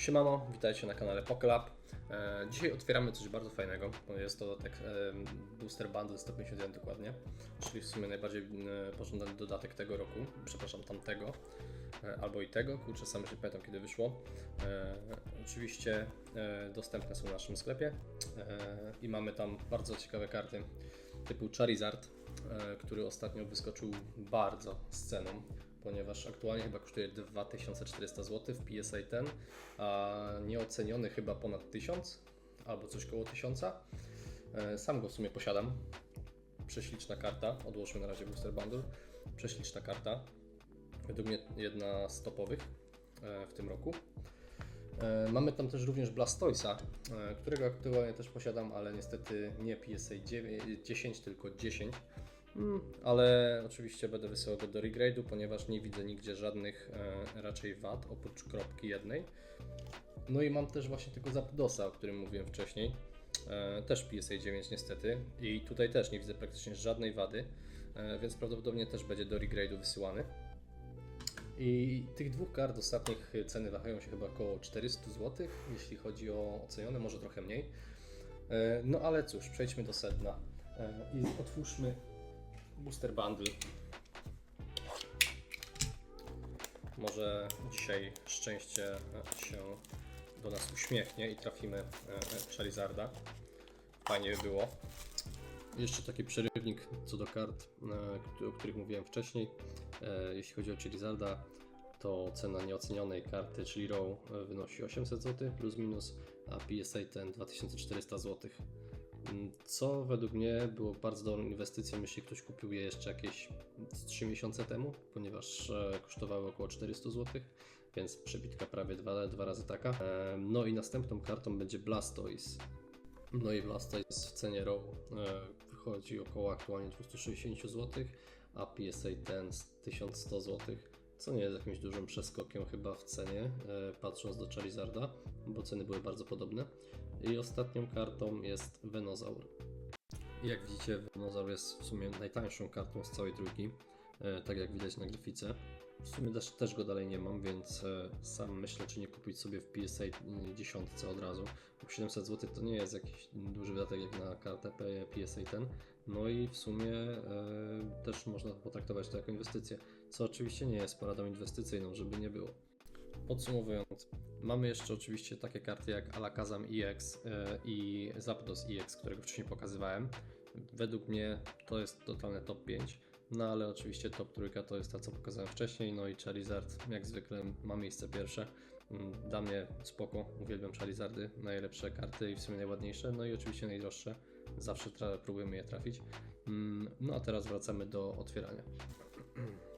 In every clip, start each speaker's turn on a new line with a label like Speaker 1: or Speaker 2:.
Speaker 1: Siemano, witajcie na kanale PokeLab. E, dzisiaj otwieramy coś bardzo fajnego, jest to tak e, Booster Bundle 151 dokładnie, czyli w sumie najbardziej e, pożądany dodatek tego roku, przepraszam, tamtego, albo i tego, kurczę, sam nie pamiętam kiedy wyszło. Oczywiście dostępne są w naszym sklepie i mamy tam bardzo ciekawe karty typu Charizard, który ostatnio wyskoczył bardzo z ceną, ponieważ aktualnie chyba kosztuje 2400 zł w PSA 10, a nieoceniony chyba ponad 1000 albo coś koło 1000. E, Sam go w sumie posiadam. Prześliczna karta, odłóżmy na razie Booster Bundle. Prześliczna karta, według mnie jedna z topowych e, w tym roku. E, Mamy tam też również Blastoisa, którego aktualnie też posiadam, ale niestety nie PSA 9, 10, tylko 10. Mm, Ale oczywiście będę wysyłał go do regrade'u, ponieważ nie widzę nigdzie żadnych e, raczej wad, oprócz kropki jednej. No i mam też właśnie tego Zapdosa, o którym mówiłem wcześniej. E, też PSA 9 niestety. I tutaj też nie widzę praktycznie żadnej wady, e, więc prawdopodobnie też będzie do regrade'u wysyłany. I tych dwóch kart ostatnich ceny wahają się chyba około 400 zł, jeśli chodzi o ocenione, może trochę mniej. E, No ale cóż, przejdźmy do sedna e, i otwórzmy Booster Bundle. Może dzisiaj szczęście się do nas uśmiechnie i trafimy e, e, Charizarda. Fajnie by było. Jeszcze taki przerywnik co do kart, e, o których mówiłem wcześniej. Jeśli chodzi o Charizarda, to cena nieocenionej karty, czyli Row, wynosi 800 zł plus minus, a PSA ten 2400 zł. Mm, Co według mnie było bardzo dobrą inwestycją, jeśli ktoś kupił je jeszcze jakieś z 3 miesiące temu, ponieważ e, kosztowały około 400 zł, więc przebitka prawie dwa, dwa razy taka. E, No i następną kartą będzie Blastoise. No i Blastoise w cenie RAW e, wychodzi około aktualnie 260 zł, a PSA ten z 1100 zł, co nie jest jakimś dużym przeskokiem chyba w cenie, patrząc do Charizarda, bo ceny były bardzo podobne. I ostatnią kartą jest Venozaur. Jak widzicie, Venozaur jest w sumie najtańszą kartą z całej trójki, e, tak jak widać na grafice. W sumie też, też go dalej nie mam, więc e, sam myślę, czy nie kupić sobie w PSA 10 od razu. Bo 700 zł to nie jest jakiś duży wydatek jak na kartę PSA 10. No i w sumie e, też można potraktować to jako inwestycję, co oczywiście nie jest poradą inwestycyjną, żeby nie było. Podsumowując, mamy jeszcze oczywiście takie karty jak Alakazam EX e, i Zapdos EX, którego wcześniej pokazywałem. Według mnie to jest totalne top 5, no ale oczywiście top trójka to jest ta, co pokazałem wcześniej, no i Charizard jak zwykle ma miejsce pierwsze. Mm, Dla mnie spoko, uwielbiam Charizardy, najlepsze karty i w sumie najładniejsze, no i oczywiście najdroższe, zawsze próbujemy je trafić. Mm, No a teraz wracamy do otwierania.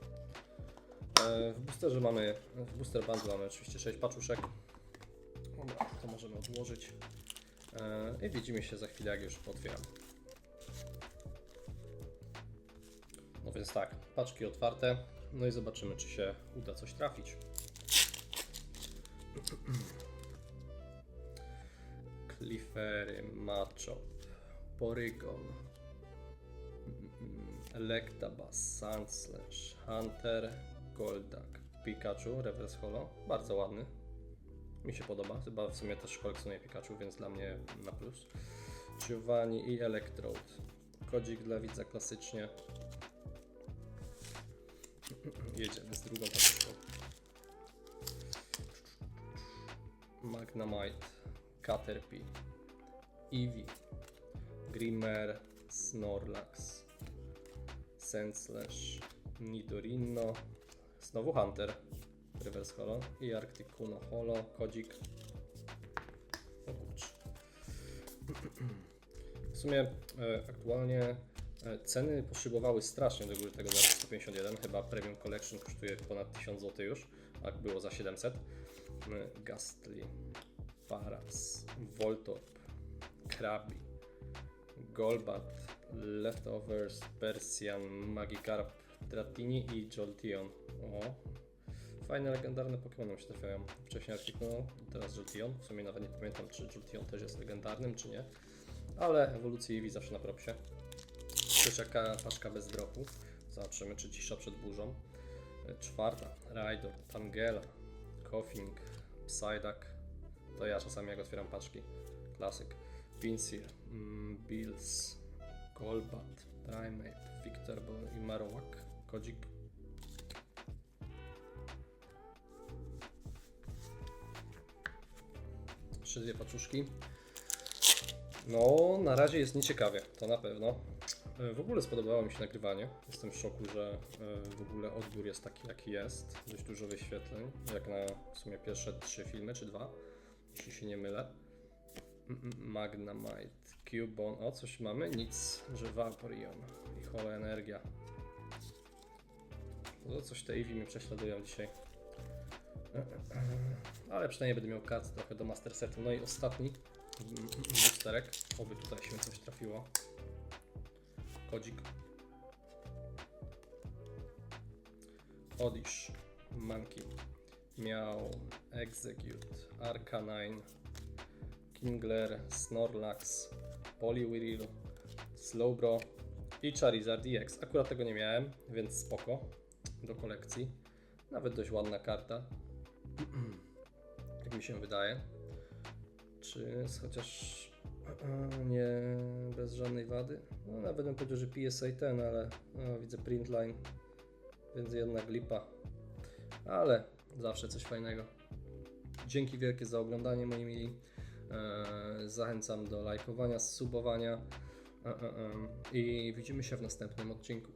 Speaker 1: E, W boosterze mamy, w booster bundle mamy oczywiście 6 paczuszek. Dobra, to możemy odłożyć. E, I widzimy się za chwilę, jak już otwieram. No więc tak, paczki otwarte. No i zobaczymy, czy się uda coś trafić. Cliffery, Machop, Porygon, Electabuzz, Sandslash, Hunter, Goldak, Pikachu, Reverse Holo. Bardzo ładny. Mi się podoba. Chyba w sumie też kolekcjonuję Pikachu, więc dla mnie na plus. Giovanni i Electrode. Kodzik dla widza klasycznie. Jedziemy z drugą paczką. Magnemite, Caterpie, Eevee, Grimmer, Snorlax, Sandslash, Nidorino, znowu Hunter, Reverse Holo i Articuno Holo, Kodzik. O kurczę. W sumie e, aktualnie e, ceny poszybowały strasznie do góry tego za 151. Chyba Premium Collection kosztuje ponad 1000 zł już, a było za 700. E, Gastly, Paras, Voltorb, Krabi, Golbat, Leftovers, Persian, Magikarp, Dratini i Jolteon. O, fajne legendarne Pokémony się trafiają. Wcześniej Articuno, teraz Jolteon. W sumie nawet nie pamiętam, czy Jolteon też jest legendarnym, czy nie. Ale ewolucji Eevee zawsze na propsie. Trzecia paczka bez dropu. Zobaczymy, czy cisza przed burzą. Czwarta, Raidor, Tangela, Koffing, Psyduck, To ja czasami jak otwieram paczki. Klasyk. Pinsir, mm, Bills, Golbat, Primate, Victor i Marowak. Kodzik. Trzy dwie paczuszki. No, na razie jest nieciekawie, to na pewno. E, W ogóle spodobało mi się nagrywanie. Jestem w szoku, że e, w ogóle odbiór jest taki, jaki jest. Dość dużo wyświetleń, jak na w sumie pierwsze trzy filmy, czy dwa, jeśli się nie mylę. Mm, mm, Magnamite, Cubone, o coś mamy? Nic, że Vaporeon i Holo Energia. No coś te Eevee mnie prześladują dzisiaj. Ale przynajmniej będę miał kat trochę do Master Setu. No i ostatni boosterek. Oby tutaj się coś trafiło. Kodzik. Odish. Monkey. Miał Execute. Arcanine. Kingler. Snorlax. Poliwhirl. Slowbro. I Charizard EX. Akurat tego nie miałem, więc spoko. Do kolekcji. Nawet dość ładna karta. Jak mi się wydaje. Czy jest chociaż e, nie bez żadnej wady? No nawet bym powiedział, że PSA ten, ale no, widzę printline, więc jednak lipa. Ale zawsze coś fajnego. Dzięki wielkie za oglądanie moi mili. E, zachęcam do lajkowania, subowania e, e, e, i widzimy się w następnym odcinku.